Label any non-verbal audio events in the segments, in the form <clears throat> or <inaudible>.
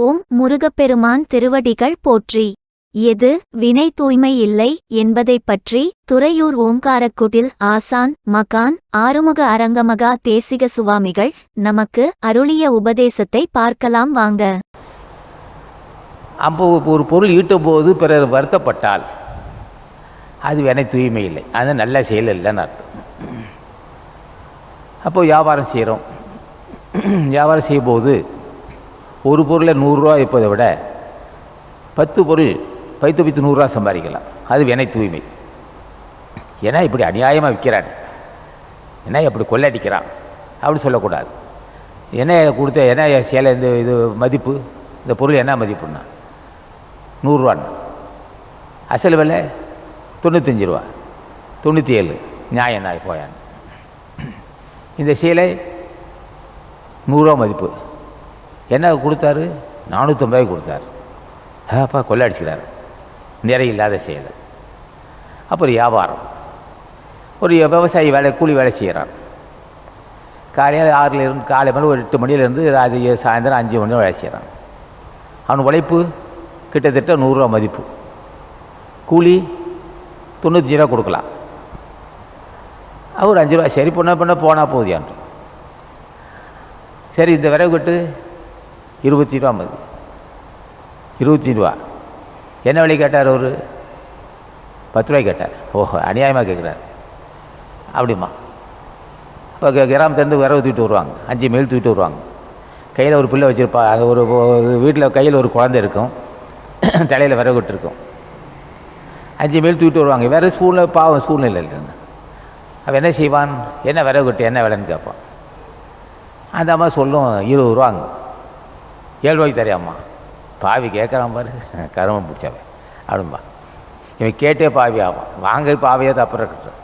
ஓம் முருகப்பெருமான் திருவடிகள் போற்றி. எது வினை தூய்மை இல்லை என்பதைப் பற்றி துறையூர் ஓங்காரக்குடில் ஆசான் மகான் ஆறுமுக அரங்கமகா தேசிக சுவாமிகள் நமக்கு அருளிய உபதேசத்தை பார்க்கலாம் வாங்க. அப்போ ஒரு பொருள் ஈட்டும் போது பிறர் வருத்தப்பட்டால் அது வினை தூய்மை இல்லை. அது நல்ல செயல் இல்லைன்னு அர்த்தம். அப்போ வியாபாரம் செய்கிறோம். வியாபாரம் செய்யும்போது ஒரு பொருளை நூறுரூவா இருப்பதை விட பத்து பொருள் பைத்து பைத்து நூறுரூவா சம்பாதிக்கலாம். அது வினை தூய்மை. ஏன்னா இப்படி அநியாயமாக விற்கிறான் என்ன இப்படி கொள்ளடிக்கிறான். அப்படி சொல்லக்கூடாது. என்ன கொடுத்த என்ன சேலை இந்த இது மதிப்பு இந்த பொருள் என்ன மதிப்புன்னா? நூறுரூவான்னு அசல் விலை தொண்ணூத்தஞ்சு ரூபா. தொண்ணூற்றி ஏழு நியாயம் நாய் போயான் இந்த சீலை நூறுரூவா மதிப்பு. என்ன கொடுத்தாரு? நானூற்றம்பது கொடுத்தாரு. அப்பா கொள்ளடிச்சுக்கிறார். நிறைய இல்லாத செயல். அப்புறம் வியாபாரம். ஒரு விவசாயி வேலை கூலி வேலை செய்கிறான் காலையில் ஆறுலேருந்து காலை மணி ஒரு எட்டு மணிலேருந்து அது சாயந்தரம் அஞ்சு மணி வேலை செய்கிறான். அவன் உழைப்பு கிட்டத்தட்ட நூறுரூவா மதிப்பு. கூலி தொண்ணூத்தஞ்சு ரூபா கொடுக்கலாம். அவர் அஞ்சு ரூபா சரி பண்ண பண்ண போனால் போதியான் சரி இந்த விறகு கட்டு இருபத்தி ரூபா மதி. இருபத்தி ரூபா. என்ன விலை கேட்டார் அவர்? பத்து ரூபாய் கேட்டார். ஓஹோ அநியாயமாக கேட்குறாரு அப்படிமா இப்போ கிராமத்துலேருந்து விறகு தூக்கிட்டு வருவாங்க. அஞ்சு மைல் தூக்கிட்டு வருவாங்க. கையில் ஒரு பிள்ளை வச்சுருப்பா. அது ஒரு வீட்டில் கையில் ஒரு குழந்தை இருக்கும். <clears throat> தலையில் விறகு விட்டுருக்கும் அஞ்சு மைல் தூக்கிட்டு வருவாங்க. வேறு சூழ்நிலை பாவம் சூழ்நிலை இல்லைங்க அவன் என்ன செய்வான்? என்ன விறகு விட்டு என்ன விலைன்னு கேட்பான். அந்த அம்மா சொல்லும் இருபது ரூபாங்க. ஏழு ரூபாய்க்கு தரையாம்மா பாவி கேட்குறான் பாரு. கருமம் பிடிச்சவன். அப்படின்பா இவன் கேட்டே பாவி ஆவான். வாங்க பாவியாக தப்புற இருக்கட்டும்.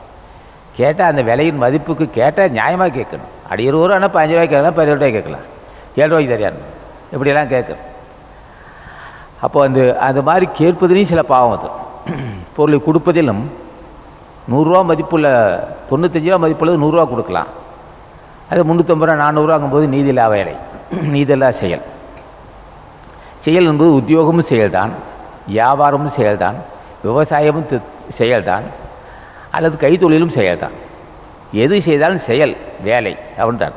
கேட்டால் அந்த விலையின் மதிப்புக்கு கேட்டால் நியாயமாக கேட்கணும். அடி இருபது ரூபா ஆனால் பதினஞ்சு ரூபாய்க்கு கேட்கலாம் பதினேழு ரூபாய்க்கு கேட்கலாம். ஏழு ரூபாய்க்கு தெரியாது. இப்படியெல்லாம் கேட்கணும். அப்போ அந்த அது மாதிரி கேட்பதுலேயும் சில பாவம் அது. பொருளை கொடுப்பதிலும் நூறுரூவா மதிப்புள்ள தொண்ணூத்தஞ்சு ரூபா மதிப்புள்ளது நூறுரூவா கொடுக்கலாம். அது முந்நூற்றம்பது ரூபா நானூறுரூவாங்கும்போது நீதியில்லா வேலை. நீதியில்லா செயல். செயல் என்பது உத்தியோகமும் செயல்தான் வியாபாரமும் செயல்தான் விவசாயமும் செயல்தான் அல்லது கைத்தொழிலும் செயல்தான். எது செய்தாலும் செயல் வேலை அப்படின்றார்.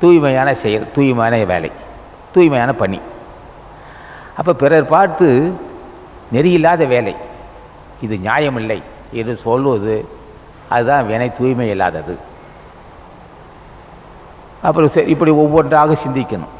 தூய்மையான செயல் தூய்மையான வேலை தூய்மையான பணி. அப்போ பிறர் பார்த்து நெறியில்லாத வேலை இது நியாயமில்லை என்று சொல்வது அதுதான் வினை தூய்மை இல்லாதது. அப்புறம் சரி இப்படி ஒவ்வொன்றாக சிந்திக்கணும்.